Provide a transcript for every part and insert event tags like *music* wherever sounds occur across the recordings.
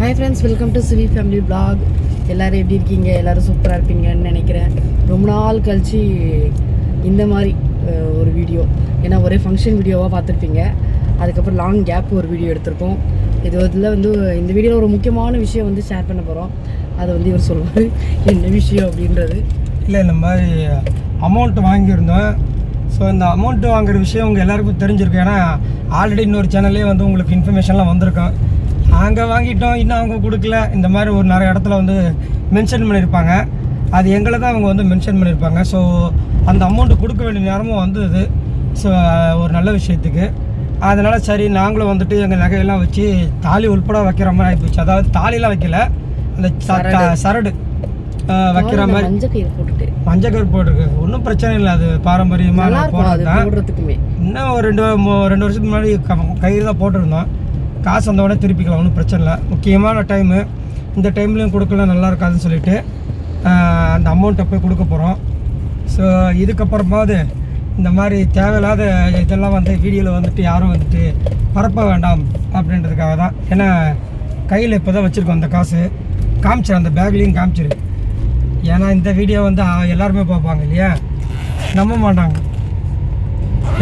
Hi friends welcome to CV family blog எல்லோரும் எப்படி இருக்கீங்க? எல்லோரும் சூப்பராக இருப்பீங்கன்னு நினைக்கிறேன். ரொம்ப நாள் கழிச்சு இந்த மாதிரி ஒரு வீடியோ ஏன்னா ஒரே ஃபங்க்ஷன் வீடியோவாக பார்த்துருப்பீங்க. அதுக்கப்புறம் லாங் கேப் ஒரு வீடியோ எடுத்திருக்கோம் இது இதில் வந்து இந்த வீடியோவில் ஒரு முக்கியமான விஷயம் வந்து ஷேர் பண்ண போகிறோம் அதை வந்து இவர் சொல்லுவார் என்ன விஷயம் அப்படின்றது. இல்லை இந்த மாதிரி அமௌண்ட் வாங்கியிருந்தோம். ஸோ இந்த அமௌண்ட்டு வாங்குற விஷயம் உங்கள் எல்லாருக்கும் தெரிஞ்சிருக்கும். ஏன்னா ஆல்ரெடி இன்னொரு சேனல்லே வந்து உங்களுக்கு இன்ஃபர்மேஷன்லாம் வந்திருக்கும். நாங்கள் வாங்கிட்டோம் இன்னும் அவங்க கொடுக்கல. இந்த மாதிரி ஒரு நிறைய இடத்துல வந்து மென்ஷன் பண்ணியிருப்பாங்க. அது எங்களை தான் அவங்க வந்து மென்ஷன் பண்ணியிருப்பாங்க. ஸோ அந்த அமௌண்ட்டு கொடுக்க வேண்டிய நேரமும் வந்தது. ஸோ ஒரு நல்ல விஷயத்துக்கு. அதனால் சரி நாங்களும் வந்துட்டு எங்கள் நகையெல்லாம் வச்சு தாலி உள்பட வைக்கிற மாதிரி ஆகிப்போச்சு அதாவது தாலிலாம் வைக்கல. அந்த சரடு. வைக்கிற மாதிரி. கயிறு மஞ்சக்கர் போட்டிருக்கு. ஒன்றும் பிரச்சனை இல்லை. அது பாரம்பரியமாக போடுறதுக்குமே. இன்னும் ஒரு ரெண்டு ரெண்டு வருஷத்துக்கு முன்னாடி க- கையில் தான் போட்டிருந்தோம். காசு வந்த உடனே திருப்பிக்கலாம் ஒன்றும் பிரச்சனை இல்லை. முக்கியமான டைமு இந்த டைம்லையும் கொடுக்கல நல்லா இருக்காதுன்னு சொல்லிட்டு அந்த அமௌண்ட்டை போய் கொடுக்க போகிறோம் ஸோ இதுக்கப்புறமாவது இந்த மாதிரி தேவையில்லாத இதெல்லாம் வந்து வீடியோவில் வந்துட்டு யாரும் வந்துட்டு பரப்ப வேண்டாம் அப்படின்றதுக்காக தான். ஏன்னா கையில் இப்போ தான் வச்சுருக்கோம் அந்த காசு. காமிச்சிரு அந்த பேக்லேயும் காமிச்சிரு. ஏன்னா இந்த வீடியோ வந்து எல்லாருமே பார்ப்பாங்க இல்லையா? நம்ப மாட்டாங்க.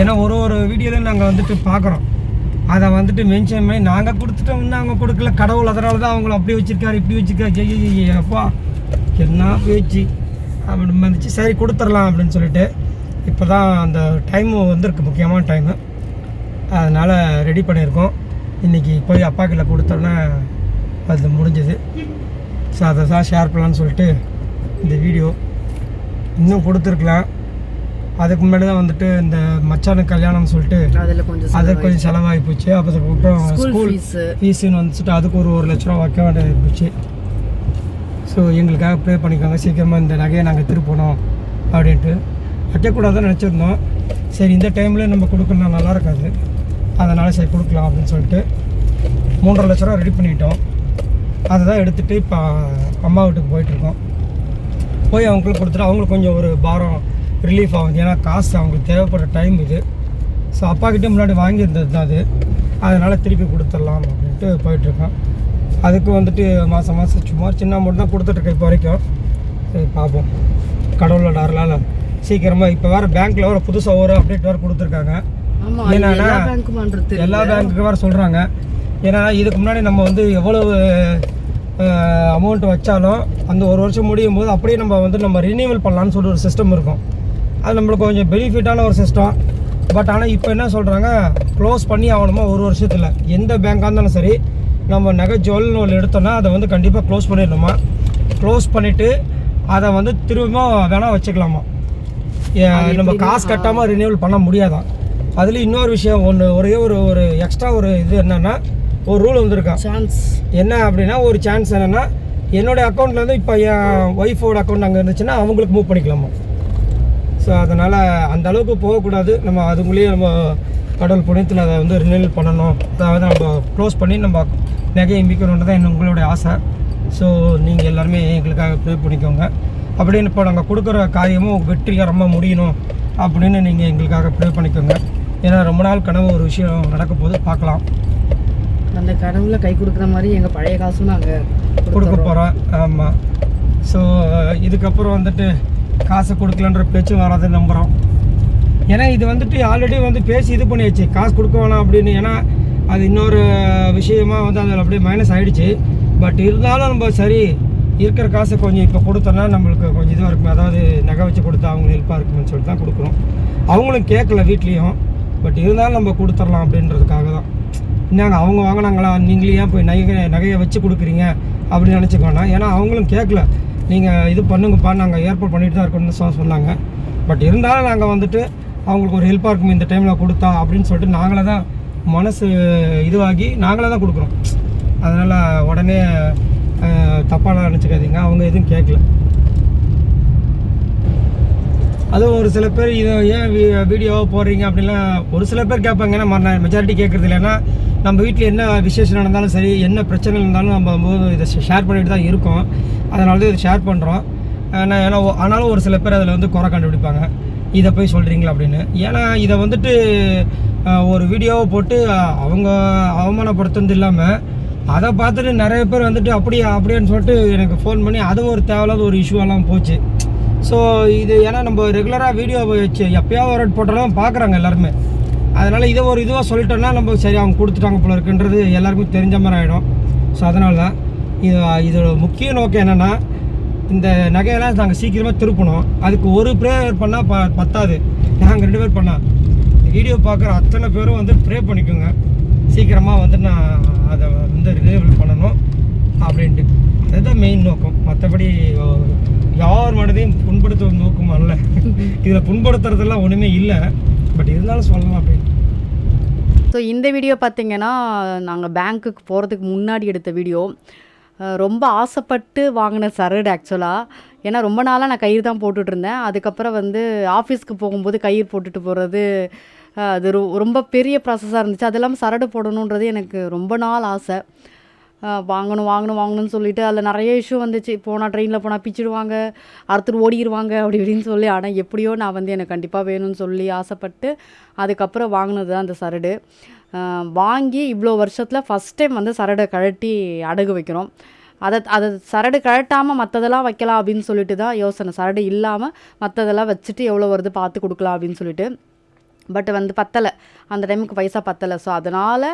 ஏன்னா ஒரு ஒரு வீடியோலையும் நாங்கள் வந்துட்டு பார்க்குறோம். அதை வந்துட்டு மென்ஷன் பண்ணி நாங்கள் கொடுத்துட்டோம்னா அவங்க கொடுக்கல. கடவுள் அதனால தான் அவங்கள அப்படி வச்சுருக்காரு இப்படி வச்சிருக்காரு. ஐயோ அப்பா என்ன பேச்சு? அப்படின்னு வந்துச்சு. சரி கொடுத்துடலாம் அப்படின்னு சொல்லிட்டு இப்போ தான் அந்த டைமு வந்திருக்கு முக்கியமான டைமு அதனால் ரெடி பண்ணியிருக்கோம். இன்றைக்கி போய் அப்பா கிட்ட கொடுத்தோன்னே அது முடிஞ்சது. ஸோ அதை தான் ஷேர் பண்ணலான்னு சொல்லிட்டு இந்த வீடியோ இன்னும் கொடுத்துருக்கலாம். அதுக்கு முன்னாடி தான் வந்துட்டு இந்த மச்சானுக்கு கல்யாணம்னு சொல்லிட்டு அதில் கொஞ்சம் அது கொஞ்சம் செலவாகி போச்சு அப்போ அதுக்கப்புறம் ஸ்கூல் ஸ்கூல் ஃபீஸு ஃபீஸுன்னு வந்துட்டு அதுக்கு ஒரு ஒரு லட்ச ரூபா வைக்க வேண்டியது போச்சு ஸோ எங்களுக்காக ப்ரே பண்ணிக்கோங்க. சீக்கிரமாக இந்த நகையை நாங்கள் திருப்பணும் அப்படின்ட்டு. வைக்கக்கூடாதுன்னு நினச்சிருந்தோம். சரி இந்த டைமில் நம்ம கொடுக்கணும் நல்லா இருக்காது. அதனால் சரி கொடுக்கலாம் அப்படின்னு சொல்லிட்டு மூன்றரை லட்ச ரூபா ரெடி பண்ணிட்டோம். அதை தான் எடுத்துகிட்டு இப்போ அம்மா வீட்டுக்கு போயிட்டுருக்கோம் போய் அவங்களுக்கு கொடுத்துட்டு அவங்களுக்கு கொஞ்சம் ஒரு பாரம் ரிலீஃப் ஆகுது. ஏன்னா காசு அவங்களுக்கு தேவைப்படுற டைம் இது. ஸோ அப்பா கிட்டே முன்னாடி வாங்கியிருந்தது தான் அது. அதனால் திருப்பி கொடுத்துடலாம் அப்படின்ட்டு போயிட்டுருக்கோம் அதுக்கு வந்துட்டு மாதம் மாதம் சும்மா சின்ன அமௌண்ட் தான் கொடுத்துட்ருக்கேன் இப்போ வரைக்கும். சரி பார்ப்போம். கடவுளோட அருளால். சீக்கிரமாக இப்போ வேறு பேங்க்கில் ஒரு புதுசாக ஒரு அப்டேட் வேறு கொடுத்துருக்காங்க. என்னன்னா, எல்லா பேங்க்குமான்றது எல்லா பேங்க்குக்கு வேறு சொல்கிறாங்க ஏன்னா இதுக்கு முன்னாடி நம்ம வந்து எவ்வளவு அமௌண்ட் வச்சாலும் அந்த ஒரு வருஷம் முடியும் போது அப்படியே நம்ம வந்து நம்ம ரினியூவல் பண்ணலான்னு சொல்லி ஒரு சிஸ்டம் இருக்கும். அது நம்மளுக்கு கொஞ்சம் பெனிஃபிட்டான ஒரு சிஸ்டம் பட் ஆனால் இப்போ என்ன சொல்கிறாங்க க்ளோஸ் பண்ணி ஆகணுமா ஒரு வருஷத்தில்? எந்த பேங்காக இருந்தாலும் சரி நம்ம நகை ஜுவல்னு ஒன்று எடுத்தோம்னா அதை வந்து கண்டிப்பாக க்ளோஸ் பண்ணிடணுமா? க்ளோஸ் பண்ணிவிட்டு அதை வந்து திரும்ப வேணால் வச்சுக்கலாமா? நம்ம காசு கட்டாமல் ரினியூவல் பண்ண முடியாதான் அதுல இன்னொரு விஷயம் ஒன்று ஒரே ஒரு ஒரு எக்ஸ்ட்ரா ஒரு இது என்னன்னா ஒரு ரூல் வந்திருக்கான் சான்ஸ் என்ன அப்படின்னா ஒரு சான்ஸ் என்னன்னா என்னோட அக்கௌண்ட்ல இருந்து இப்போ என் ஒய்ஃபோட அக்கௌண்ட் அங்கே இருந்துச்சுன்னா அவங்களுக்கு மூவ் பண்ணிக்கலாமா? ஸோ அதனால் அந்த அளவுக்கு போகக்கூடாது. நம்ம அதுக்குள்ளேயே நம்ம கடவுள் புண்ணியத்தில் அதை வந்து ரினியூவல் பண்ணணும். அதாவது நம்ம க்ளோஸ் பண்ணி நம்ம நகையை மிக்கணுன்றது தான் என்ன உங்களுடைய ஆசை. ஸோ நீங்கள் எல்லாருமே எங்களுக்காக ப்ரே பண்ணிக்கோங்க. அப்படின்னு இப்போ நாங்கள் கொடுக்குற காரியமும் வெற்றிகரமாக முடியணும் அப்படின்னு நீங்கள் எங்களுக்காக ப்ரே பண்ணிக்கோங்க. ஏன்னா ரொம்ப நாள் கனவு ஒரு விஷயம் நடக்க போது பார்க்கலாம். அந்த கடவுள கை கொடுக்குற மாதிரி எங்கள் பழைய காசும் நாங்கள் கொடுக்க போகிறோம் ஆமாம் ஸோ இதுக்கப்புறம் வந்துட்டு காசு கொடுக்கலன்ற பேச்சும் வராது நம்புகிறோம் ஏன்னா இது வந்துட்டு ஆல்ரெடி வந்து பேசி இது பண்ணியாச்சு. காசு கொடுக்க வேணாம் அப்படின்னு. ஏன்னா அது இன்னொரு விஷயமா வந்து அதில் அப்படியே மைனஸ் ஆகிடுச்சு பட் இருந்தாலும் நம்ம சரி இருக்கிற காசை கொஞ்சம் இப்போ கொடுத்தோன்னா நம்மளுக்கு கொஞ்சம் இதுவாக இருக்கும். அதாவது நகை வச்சு கொடுத்தா அவங்களுக்கு ஹெல்ப்பாக இருக்கும்னு சொல்லிட்டு தான் கொடுக்குறோம். அவங்களும் கேட்கல வீட்லேயும். பட் இருந்தாலும் நம்ம கொடுத்துடலாம் அப்படின்றதுக்காக தான். என்னங்க அவங்க வாங்கினாங்களா? நீங்களே ஏன் போய் நகை நகையை வச்சு கொடுக்குறீங்க? அப்படின்னு நினச்சிக்கோண்ணா ஏன்னா அவங்களும் கேட்கல. நீங்கள் இது பண்ணுங்கப்பா நாங்கள் ஏற்பாடு பண்ணிட்டு தான் இருக்கோம்னு சொன்னாங்க. பட் இருந்தாலும் நாங்கள் வந்துட்டு அவங்களுக்கு ஒரு ஹெல்ப்பாக இருக்கும் இந்த டைமில் கொடுத்தா அப்படின்னு சொல்லிட்டு நாங்களே தான் மனசு இதுவாகி நாங்களே தான் கொடுக்குறோம். அதனால் உடனே தப்பாலாம் நினச்சிக்காதீங்க. அவங்க எதுவும் கேட்கல. அதுவும் ஒரு சில பேர் இதை ஏன் வீடியோவாக போடுறீங்க அப்படின்லாம் ஒரு சில பேர் கேட்பாங்க. ஏன்னா மெஜாரிட்டி கேட்குறது இல்லைன்னா நம்ம வீட்டில் என்ன விசேஷம் நடந்தாலும் சரி என்ன பிரச்சனை இருந்தாலும் நம்ம இதை ஷேர் பண்ணிட்டு தான் இருக்கோம். அதனால தான் இதை ஷேர் பண்ணுறோம் ஆனால் ஏன்னா ஆனாலும் ஒரு சில பேர் அதில் வந்து குறை கண்டுபிடிப்பாங்க. இதை போய் சொல்கிறீங்களா அப்படின்னு. ஏன்னா இதை வந்துட்டு ஒரு வீடியோவை போட்டு அவங்க அவமானப்படுத்துனது இல்லாமல் அதை பார்த்துட்டு நிறைய பேர் வந்துட்டு அப்படியே அப்படியான்னு சொல்லிட்டு எனக்கு ஃபோன் பண்ணி அதுவும் ஒரு தேவையில்லாத ஒரு இஷ்யூவெல்லாம் போச்சு. ஸோ இது ஏன்னா நம்ம ரெகுலராக வீடியோ வச்சு எப்போயாவது ஒரு போட்டாலும் பார்க்குறாங்க எல்லாருமே. அதனால் இதை ஒரு இதுவாக சொல்லிட்டோம்னா நம்ம சரி அவங்க கொடுத்துட்டாங்க போல இருக்குன்றது எல்லாருக்கும் தெரிஞ்ச மாதிரி ஆகிடும் ஸோ அதனால தான் இது இதோட முக்கிய நோக்கம் என்னென்னா இந்த நகையெல்லாம் நாங்கள் சீக்கிரமாக திருப்பணும். அதுக்கு ஒரு ப்ரேயர் பண்ணால் ப பத்தாது. நாங்கள் ரெண்டு பேர் பண்ணால் வீடியோ பார்க்குற அத்தனை பேரும் வந்து ப்ரே பண்ணிக்கோங்க. சீக்கிரமாக வந்து நான் அதை வந்து ரிலேபிள் பண்ணணும். அப்படின்ட்டு. அதுதான் மெயின் நோக்கம். மற்றபடி யார் மனதையும் புண்படுத்தும் நோக்கம் அல்ல *laughs* இதில் புண்படுத்துறதெல்லாம் ஒன்றுமே இல்லை. பட் இருந்தாலும் சொல்லலாம் அப்படின்ட்டு ஸோ இந்த வீடியோ பார்த்தீங்கன்னா நாங்கள் பேங்க்குக்கு போகிறதுக்கு முன்னாடி எடுத்த வீடியோ ரொம்ப ஆசைப்பட்டு வாங்கின சரடு ஆக்சுவலாக ஏன்னா ரொம்ப நாளாக நான் கயிறு தான் போட்டுட்டு இருந்தேன். அதுக்கப்புறம் வந்து ஆஃபீஸ்க்கு போகும்போது கயிறு போட்டுட்டு போகிறது அது ரொம்ப பெரிய ப்ராசஸாக இருந்துச்சு. அது இல்லாமல் சரடு போடணுன்றது எனக்கு ரொம்ப நாள் ஆசை. வாங்கணும் வாங்கணும் வாங்கணும்னு சொல்லிட்டு அதில் நிறைய இஷ்யூ வந்துச்சு. போனால் ட்ரெயினில் போனால் பிச்சிடுவாங்க அறுத்துட்டு ஓடிடுவாங்க அப்படி இப்படின்னு சொல்லி. ஆனால் எப்படியோ நான் வந்து எனக்கு கண்டிப்பாக வேணும்னு சொல்லி ஆசைப்பட்டு அதுக்கப்புறம் வாங்கினது தான் அந்த சரடு. வாங்கி இவ்வளோ வருஷத்தில் ஃபஸ்ட் டைம் வந்து சரடை கழட்டி அடகு வைக்கிறோம். அதை அதை சரடு கழட்டாமல் மற்றதெல்லாம் வைக்கலாம் அப்படின்னு சொல்லிட்டு தான் யோசனை. சரடு இல்லாமல் மற்றதெல்லாம் வச்சுட்டு எவ்வளோ வருது பார்த்து கொடுக்கலாம் அப்படின்னு சொல்லிட்டு. பட் வந்து பத்தலை. அந்த டைமுக்கு பைசா பத்தலை. ஸோ அதனால்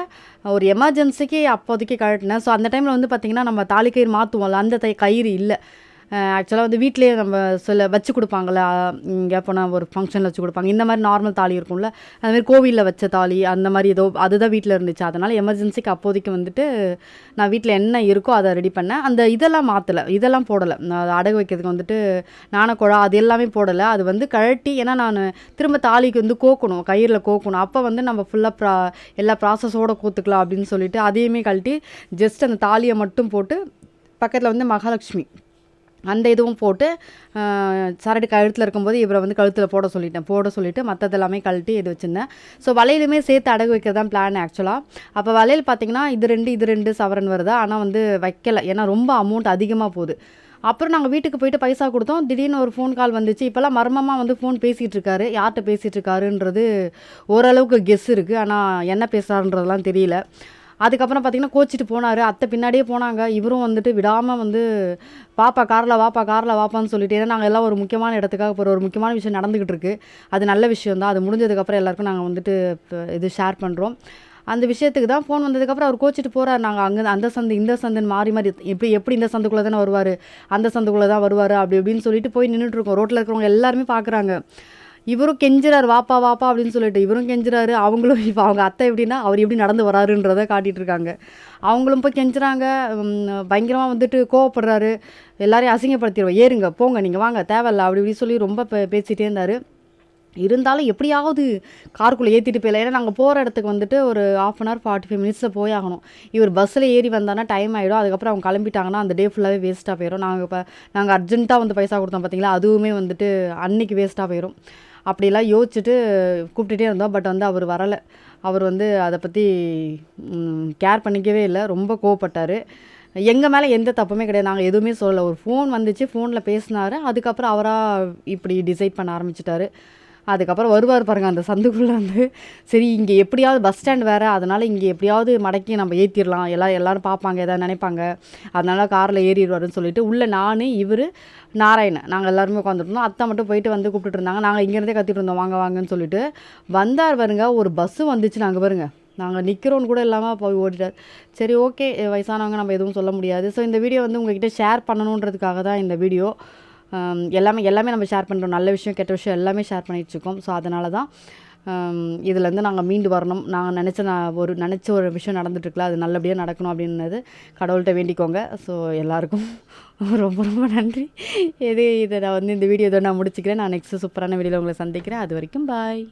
ஒரு எமர்ஜென்சிக்கு அப்போதைக்கு கழட்டினேன். ஸோ அந்த டைமில் வந்து பார்த்திங்கன்னா நம்ம தாலி கயிறு மாற்றுவோம்ல அந்த தை கயிறு இல்லை. ஆக்சுவலாக வந்து வீட்டிலேயே நம்ம சில வச்சு கொடுப்பாங்கள்ல இங்கே போனால் ஒரு ஃபங்க்ஷனில் வச்சு கொடுப்பாங்க. இந்த மாதிரி நார்மல் தாலி இருக்கும்ல அந்த மாதிரி கோவிலில் வச்ச தாலி அந்த மாதிரி ஏதோ அதுதான் வீட்டில் இருந்துச்சு. அதனால் எமர்ஜென்சிக்கு அப்போதைக்கு வந்துட்டு நான் வீட்டில் என்ன இருக்கோ அதை ரெடி பண்ணேன். அந்த இதெல்லாம் மாற்றலை இதெல்லாம் போடலை. நான் அடகு வைக்கிறதுக்கு வந்துட்டு நாணக்குழா அது எல்லாமே போடலை. அது வந்து கழட்டி ஏன்னா நான் திரும்ப தாலிக்கு வந்து கோக்கணும் கயிறில் கோக்கணும். அப்போ வந்து நம்ம ஃபுல்லாக ப்ரா எல்லா ப்ராசஸோடு கோத்துக்கலாம் அப்படின்னு சொல்லிட்டு அதையுமே கழட்டி ஜஸ்ட் அந்த தாலியை மட்டும் போட்டு பக்கத்தில் வந்து மகாலட்சுமி அந்த இதுவும் போட்டு சரடு கழுத்தில் இருக்கும்போது இவரை வந்து கழுத்தில் போட சொல்லிட்டேன். போட சொல்லிவிட்டு மற்றது எல்லாமே கழட்டி இது வச்சுருந்தேன். ஸோ வலையிலுமே சேர்த்து அடகு வைக்கிறது தான் பிளான் ஆக்சுவலாக அப்போ வளையல் பார்த்தீங்கன்னா இது ரெண்டு இது ரெண்டு சவரன் வருதா. ஆனால் வந்து வைக்கலை. ஏன்னா ரொம்ப அமௌண்ட் அதிகமாக போகுது. அப்புறம் நாங்கள் வீட்டுக்கு போயிட்டு பைசா கொடுத்தோம். திடீர்னு ஒரு ஃபோன் கால் வந்துச்சு. இப்போல்லாம் மர்மமாக வந்து ஃபோன் பேசிகிட்டு இருக்காரு. யார்கிட்ட பேசிகிட்டு இருக்காருன்றது ஓரளவுக்கு கெஸ் இருக்குது ஆனால் என்ன பேசுகிறாருன்றதெல்லாம் தெரியல. அதுக்கப்புறம் பார்த்தீங்கன்னா கோச்சிட்டு போனார். அத்தை பின்னாடியே போனாங்க. இவரும் வந்துட்டு விடாமல் வந்து பாப்பா காரில் வாப்பா காரில் வாப்பான்னு சொல்லிட்டு ஏன்னா நாங்கள் எல்லாம் ஒரு முக்கியமான இடத்துக்காக போகிற ஒரு முக்கியமான விஷயம் நடந்துக்கிட்டு இருக்குது அது நல்ல விஷயம் தான். அது முடிஞ்சதுக்கப்புறம் எல்லாருக்கும் நாங்கள் வந்துட்டு இது ஷேர் பண்ணுறோம் அந்த விஷயத்துக்கு தான் ஃபோன் வந்ததுக்கப்புறம் அவர் கோச்சிட்டு போகிறார் நாங்கள் அங்கே அந்த சந்து இந்த சந்துன்னு மாறி மாறி எப்படி எப்படி இந்த சந்துக்குள்ளே தானே வருவார்? அந்த சந்துக்குள்ளே தான் வருவார் அப்படி இப்படின்னு சொல்லிட்டு போய் நின்றுட்டு இருக்கோம். ரோட்டில் இருக்கிறவங்க எல்லாருமே பார்க்குறாங்க இவரும் கெஞ்சுறாரு வாப்பா வாப்பா அப்படின்னு சொல்லிட்டு. இவரும் கெஞ்சுறாரு அவங்களும் இப்போ அவங்க அத்தை எப்படின்னா அவர் எப்படி நடந்து வராருன்றதை காட்டிகிட்டு இருக்காங்க. அவங்களும் போய் கெஞ்சுறாங்க பயங்கரமாக வந்துட்டு கோவப்படுறாரு. எல்லாரையும் அசிங்கப்படுத்திடுவோம். ஏறுங்க போங்க நீங்கள் வாங்க தேவையில்ல அப்படி இப்படி சொல்லி ரொம்ப பேசிகிட்டே இருந்தார். இருந்தாலும் எப்படியாவது காருக்குள்ளே ஏற்றிட்டு போயிடலாம். ஏன்னா நாங்கள் போகிற இடத்துக்கு வந்துட்டு ஒரு half an hour forty five மினிட்ஸில் போய் ஆகணும். இவர் பஸ்ஸில் ஏறி வந்தானா டைம் ஆகிடும் அதுக்கப்புறம் அவங்க கிளம்பிட்டாங்கன்னா அந்த டே ஃபுல்லாகவே வேஸ்ட்டாக போயிடும் நாங்கள் இப்போ நாங்கள் அர்ஜென்ட்டாக வந்து பைசா கொடுத்தோம் பார்த்தீங்களா அதுவுமே வந்துட்டு அன்னைக்கு வேஸ்ட்டாக போயிடும் அப்படிலாம் யோசிச்சுட்டு கூப்பிட்டுட்டே இருந்தோம். பட் வந்து அவர் வரலை. அவர் வந்து அதை பற்றி கேர் பண்ணிக்கவே இல்லை. ரொம்ப கோவப்பட்டார். எங்கள் மேலே எந்த தப்புமே கிடையாது. நாங்கள் எதுவுமே சொல்லலை. ஒரு ஃபோன் வந்துச்சு. ஃபோனில் பேசினாரு. அதுக்கப்புறம் அவராக இப்படி டிசைட் பண்ண ஆரம்பிச்சிட்டாரு. அதுக்கப்புறம் வருவார் பாருங்கள் அந்த சந்துக்குள்ளே வந்து. சரி இங்கே எப்படியாவது பஸ் ஸ்டாண்ட் வேறு அதனால் இங்கே எப்படியாவது மடக்கி நம்ம ஏற்றிடலாம் எல்லாம் எல்லோரும் பார்ப்பாங்க எதாவது நினைப்பாங்க. அதனால் காரில் ஏறிடுவாருன்னு சொல்லிட்டு உள்ளே நான் இவர் நாராயணன் நாங்கள் எல்லாருமே உட்காந்துருந்தோம் அத்தை மட்டும் போயிட்டு வந்து கூப்பிட்டுட்டு இருந்தாங்க. நாங்கள் இங்கேருந்தே கத்திட்டு இருந்தோம் வாங்க வாங்கன்னு சொல்லிட்டு. வந்தார் பாருங்க ஒரு பஸ்ஸு வந்துச்சு நாங்கள் பாருங்கள் நாங்கள் நிற்கிறோன்னு கூட இல்லாமல் போய் ஓடிட்டார். சரி ஓகே வயசானவங்க நம்ம எதுவும் சொல்ல முடியாது. ஸோ இந்த வீடியோ வந்து உங்ககிட்ட ஷேர் பண்ணணுன்றதுக்காக தான் இந்த வீடியோ எல்லாமே எல்லாமே நம்ம ஷேர் பண்ணுறோம் நல்ல விஷயம் கெட்ட விஷயம் எல்லாமே ஷேர் பண்ணிகிட்ருக்கோம் ஸோ அதனால தான் இதுலேருந்து நாங்கள் மீண்டு வரணும். நாங்கள் நினச்ச நான் ஒரு நினச்ச ஒரு விஷயம் நடந்துட்டுருக்கல அது நல்லபடியாக நடக்கணும் அப்படின்னது கடவுள்கிட்ட வேண்டிக்கோங்க. ஸோ எல்லாருக்கும் *laughs* ரொம்ப ரொம்ப நன்றி. எது இதை நான் வந்து இந்த வீடியோ இதை நான் முடிச்சுக்கிறேன். நான் நெக்ஸ்ட்டு சூப்பரான வீடியோவில் உங்களை சந்திக்கிறேன். அது வரைக்கும் பாய்